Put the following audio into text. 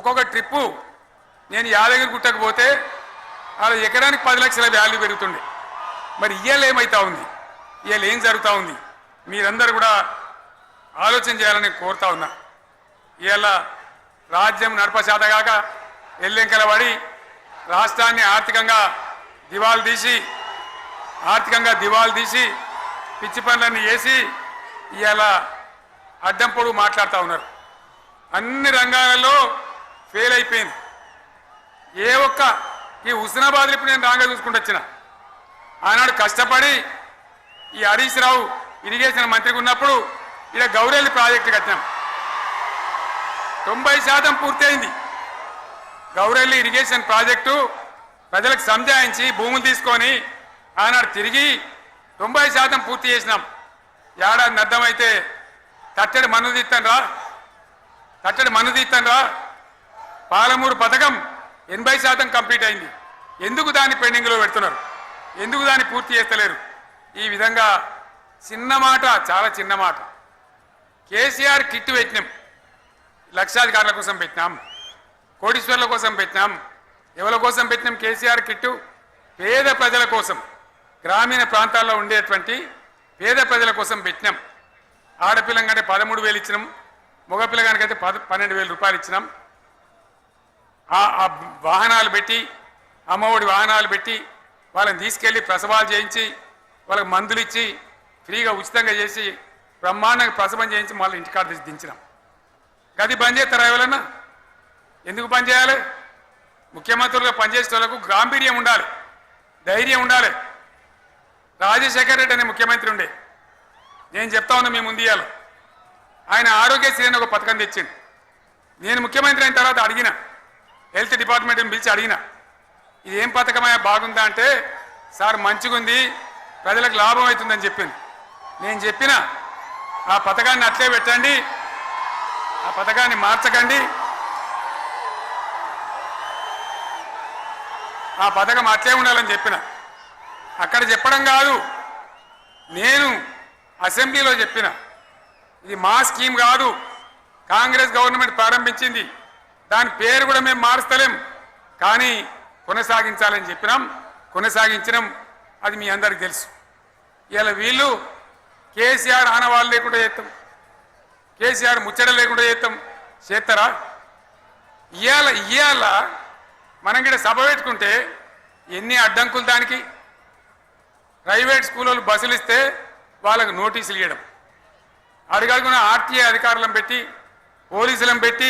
ఒక్కొక్క ట్రిప్పు నేను యాదగిరి గుట్టకు పోతే అలా ఎకరానికి పది లక్షల వాల్యూ పెరుగుతుండే. మరి ఇవాళ ఏమవుతా ఉంది? ఇవాళ ఏం జరుగుతూ ఉంది? మీరందరూ కూడా ఆలోచన చేయాలని కోరుతా ఉన్నా. ఇవాళ రాజ్యం నడపశాతగాక ఎల్లెంకల పడి రాష్ట్రాన్ని ఆర్థికంగా దివాలు తీసి ఆర్థికంగా దివాలు తీసి పిచ్చి పనులన్నీ వేసి ఇవాళ అడ్డం పొడుగు మాట్లాడుతూ ఉన్నారు. అన్ని రంగాలలో ఫెయిల్ అయిపోయింది. ఏ ఒక్క ఈ హుస్నాబాద్ ఇప్పుడు నేను రాగా చూసుకుంటూ వచ్చిన. ఆనాడు కష్టపడి ఈ హరీష్ రావు ఇరిగేషన్ మంత్రిగా ఉన్నప్పుడు ఇక్కడ గౌరెల్లి ప్రాజెక్టు కట్టినాం. తొంభై శాతం పూర్తయింది. గౌరెల్లి ఇరిగేషన్ ప్రాజెక్టు ప్రజలకు సంజాయించి భూములు తీసుకొని ఆనాడు తిరిగి తొంభై శాతం పూర్తి చేసినాం. ఏడాది అర్థమైతే తట్టడి మన్ను తీస్తాను రా తట్టడి మన్ను తీస్తాను రా పాలమూరు పథకం ఎనభై శాతం కంప్లీట్ అయింది. ఎందుకు దాన్ని పెండింగ్లో పెడుతున్నారు? ఎందుకు దాన్ని పూర్తి చేస్తలేరు? ఈ విధంగా చిన్న మాట చాలా చిన్న మాట. కేసీఆర్ కిట్ పెట్టినాం. లక్షాధికారుల కోసం పెట్టినాం. కోటీశ్వర్ల కోసం పెట్టినాం. ఎవరి కోసం పెట్టినాం కేసీఆర్ కిట్టు? పేద ప్రజల కోసం. గ్రామీణ ప్రాంతాల్లో ఉండేటువంటి పేద ప్రజల కోసం పెట్టినాం. ఆడపిల్లంకంటే పదమూడు వేలు ఇచ్చినాం. మగపిల్లగానికైతే పద పన్నెండు వేల రూపాయలు ఇచ్చినాం. ఆ వాహనాలు పెట్టి అమ్మఒడి వాహనాలు పెట్టి వాళ్ళని తీసుకెళ్ళి ప్రసవాలు చేయించి వాళ్ళకి మందులు ఇచ్చి ఫ్రీగా ఉచితంగా చేసి బ్రహ్మాండంగా ప్రసవం చేయించి మళ్ళీ ఇంటికాడ దించినాం. గది బంద్ చేస్తారా ఎవరన్నా? ఎందుకు బంద్ చేయాలి? ముఖ్యమంత్రులుగా పనిచేసే వాళ్ళకు గాంభీర్యం ఉండాలి ధైర్యం ఉండాలి. రాజశేఖర రెడ్డి అనే ముఖ్యమంత్రి ఉండే. నేను చెప్తా ఉన్నా మీ ముందు ఆయన ఆరోగ్యశ్రీ అని ఒక పథకం తెచ్చింది నేను ముఖ్యమంత్రి అయిన తర్వాత అడిగిన హెల్త్ డిపార్ట్మెంట్ని పిలిచి అడిగిన ఇది ఏం పథకమయ్యా బాగుందా? అంటే సార్ మంచిగుంది ప్రజలకు లాభం అవుతుందని చెప్పింది. నేను చెప్పిన ఆ పథకాన్ని అట్లే పెట్టండి ఆ పథకాన్ని మార్చకండి ఆ పథకం అట్లే ఉండాలని చెప్పిన. అక్కడ చెప్పడం కాదు నేను అసెంబ్లీలో చెప్పిన ఇది మా స్కీమ్ కాదు కాంగ్రెస్ గవర్నమెంట్ ప్రారంభించింది దాని పేరు కూడా మేము మారుస్తలేం. కానీ కొనసాగించాలని చెప్పినాం. కొనసాగించినాం. అది మీ అందరికి తెలుసు. ఇలా వీళ్ళు కేసీఆర్ ఆనవాళ్ళు లేకుండా చేస్తాం. కేసీఆర్ ముచ్చట లేకుండా చేస్తాం. చేస్తారా? ఇవాళ ఇవాళ మనం కూడా సభ పెట్టుకుంటే ఎన్ని అడ్డంకులు దానికి? ప్రైవేట్ స్కూళ్ళు బస్సులు ఇస్తే వాళ్ళకు నోటీసులు ఇవ్వడం. అడుగడుగున ఆర్టీఐ అధికారులను పెట్టి పోలీసులను పెట్టి